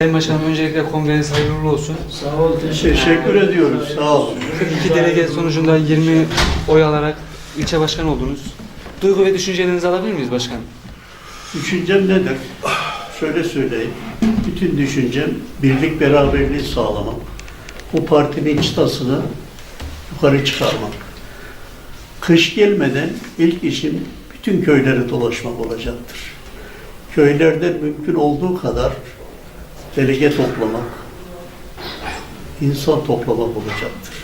Sayın Başkanım öncelikle kongreniz hayırlı olsun. Sağ ol, teşekkür Teşekkür ediyoruz. Sağ olun. 42 delege sonucunda 20 oy alarak ilçe başkanı oldunuz. Duygu ve düşüncelerinizi alabilir miyiz başkanım? Düşüncem nedir? Şöyle söyleyeyim. Bütün düşüncem birlik beraberliği sağlamak. Bu partinin çıtasını yukarı çıkarmak. Kış gelmeden ilk işim bütün köyleri dolaşmak olacaktır. Köylerde mümkün olduğu kadar delege toplamak, insan toplamak olacaktır.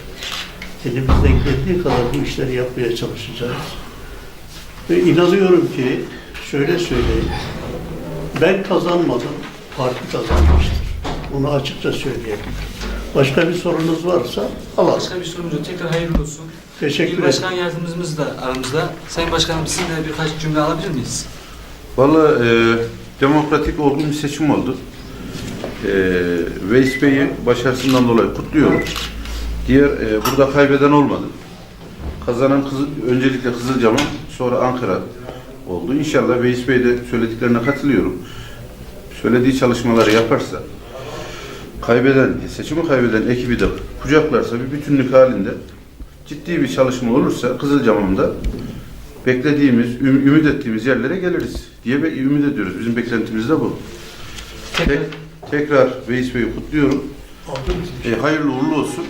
Elimizden geldiği kadar bu işleri yapmaya çalışacağız. Ve inanıyorum ki, şöyle söyleyeyim, ben kazanmadım, parti kazanmıştır. Bunu açıkça söyleyebilirim. Başka bir sorunuz varsa alalım. Başka bir sorumuz yok. Tekrar hayırlı olsun. Teşekkür İl ederim. Başkan Yardımcımız da aramızda. Sayın Başkanım sizin de birkaç cümle alabilir miyiz? Valla e, demokratik olgun bir seçim oldu. E, Veys Bey'i başarısından dolayı kutluyorum. Diğer e, burada kaybeden olmadı. Kazanan Kızıl, öncelikle Kızılcamam, sonra Ankara oldu. İnşallah Veys Bey de söylediklerine katılıyorum. Söylediği çalışmaları yaparsa, kaybeden, seçimi kaybeden ekibi de kucaklarsa bir bütünlük halinde ciddi bir çalışma olursa Kızılcamam'da beklediğimiz, üm- ümit ettiğimiz yerlere geliriz diye ümit ediyoruz. Bizim beklentimiz de bu. Tek, tekrar Veys Bey'i kutluyorum. E, hayırlı uğurlu olsun.